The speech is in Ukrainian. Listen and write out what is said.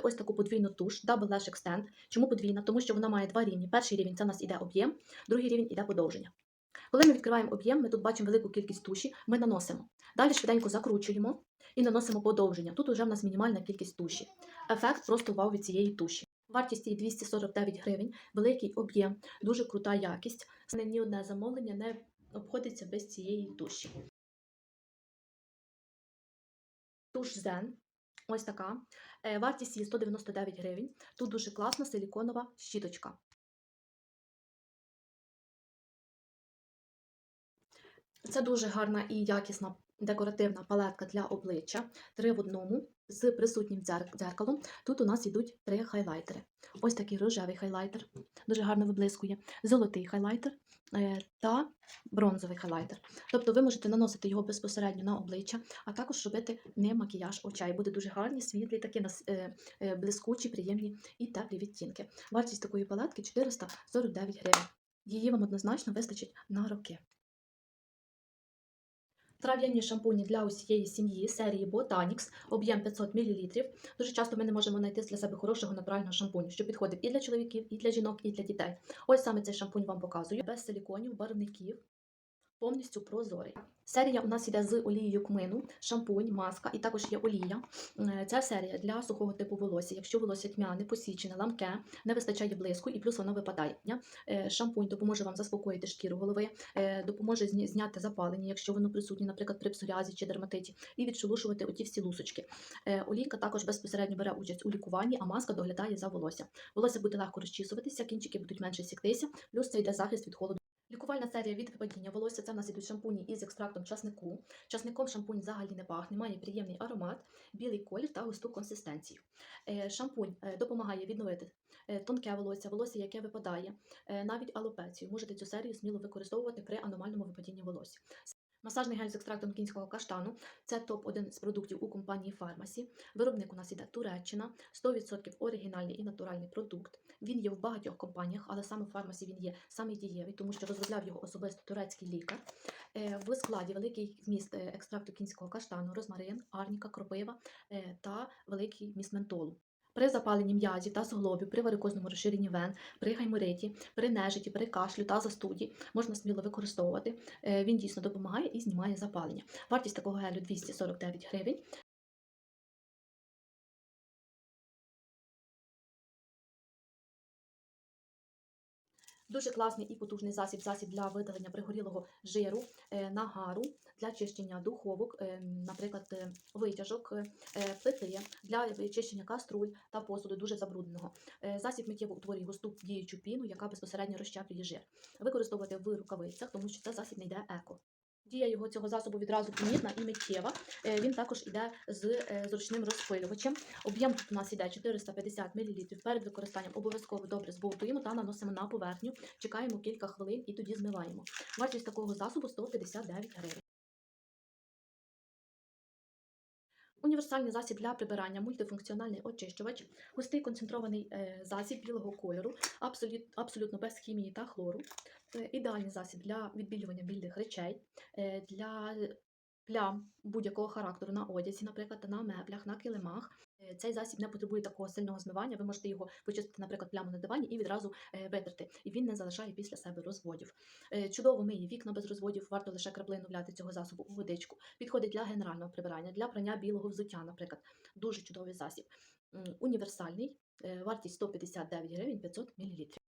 ось таку подвійну туш Double Lash Extend. Чому подвійна? Тому що вона має два рівні. Перший рівень це у нас іде об'єм, другий рівень іде подовження. Коли ми відкриваємо об'єм, ми тут бачимо велику кількість туші, ми наносимо. Далі швиденько закручуємо і наносимо подовження. Тут вже в нас мінімальна кількість туші. Ефект просто вау від цієї туші. Вартість її 249 гривень, великий об'єм, дуже крута якість. Ні одне замовлення не обходиться без цієї туші. Туш Zen. Ось така. Е, Вартість її 199 гривень. Тут дуже класна силіконова щіточка. Це дуже гарна і якісна декоративна палетка для обличчя. Три в одному з присутнім дзеркалом. Тут у нас йдуть три хайлайтери. Ось такий рожевий хайлайтер, дуже гарно виблискує, золотий хайлайтер е, та бронзовий хайлайтер. Тобто ви можете наносити його безпосередньо на обличчя, а також робити ним макіяж очей. Буде дуже гарні, світлі, такі е, е, блискучі, приємні і теплі відтінки. Вартість такої палетки 449 гривень. Її вам однозначно вистачить на роки. Трав'яні шампуні для усієї сім'ї серії Botanix, об'єм 500 мл. Дуже часто ми не можемо знайти для себе хорошого натурального шампуню, що підходить і для чоловіків, і для жінок, і для дітей. Ось саме цей шампунь вам показую, без силіконів, барвників, повністю прозорий. Серія у нас йде з олією кмину, шампунь, маска і також є олія. Е, Ця серія для сухого типу волосся. Якщо волосся тьмяне, посічене, ламке, не вистачає блиску і плюс воно випадає. Е, Шампунь допоможе вам заспокоїти шкіру голови, е, допоможе зняти запалення, якщо воно присутнє, наприклад, при псоріазі чи дерматиті, і відшелушувати оті всі лусочки. Олійка також безпосередньо бере участь у лікуванні, а маска доглядає за волосся. Волосся буде легко розчісуватися, кінчики будуть менше сіктися, плюс це йде захист від холоду. Лікувальна серія від випадіння волосся це в нас ідуть шампуні із екстрактом часнику. Часником шампунь взагалі не пахне, має приємний аромат, білий колір та густу консистенцію. Е, Шампунь е, допомагає відновити е, тонке волосся, волосся, яке випадає, навіть алопецію. Можете цю серію сміло використовувати при аномальному випадінні волосся. Масажний гель з екстрактом кінського каштану це топ-1 з продуктів у компанії Фармасі. Виробник у нас іде Туреччина, 100% оригінальний і натуральний продукт. Він є в багатьох компаніях, але саме в Фармасі він є саме дієвий, тому що розробляв його особисто турецький лікар. Е, В складі великий вміст е, екстракту кінського каштану, розмарин, арніка, кропива е, та великий вміст ментолу. При запаленні м'язів та суглобів, при варикозному розширенні вен, при гаймориті, при нежиті, при кашлю та застуді можна сміло використовувати. Е, Він дійсно допомагає і знімає запалення. Вартість такого гелю 249 гривень. Дуже класний і потужний засіб, засіб для видалення пригорілого жиру, е, нагару, для чищення духовок, е, наприклад, е, витяжок, плити, для чищення каструль та посуду дуже забрудненого. Засіб миттєво утворює густу діючу піну, яка безпосередньо розщеплює жир. Використовувати в рукавицях, тому що це засіб не йде еко. Дія його цього засобу відразу помітна і миттєва. Е, Він також йде з е, зручним розпилювачем. Об'єм тут у нас йде 450 мл. Перед використанням обов'язково добре збовтуємо та наносимо на поверхню. Чекаємо кілька хвилин і тоді змиваємо. Вартість такого засобу 159 гривень. Універсальний засіб для прибирання, мультифункціональний очищувач, густий концентрований е, засіб білого кольору, абсолютно без хімії та хлору. Е, Ідеальний засіб для відбілювання білих речей, е, для плям будь-якого характеру на одязі, наприклад, на меблях, на килимах. Е, Цей засіб не потребує такого сильного змивання. Ви можете його почистити, наприклад, пляму на дивані і відразу е, витерти. І він не залишає після себе розводів. Е, Чудово миє вікна без розводів, варто лише краплину вляти цього засобу у водичку. Підходить для генерального прибирання, для прання білого взуття, наприклад. Дуже чудовий засіб. Універсальний, вартість 159 гривень 500 мл.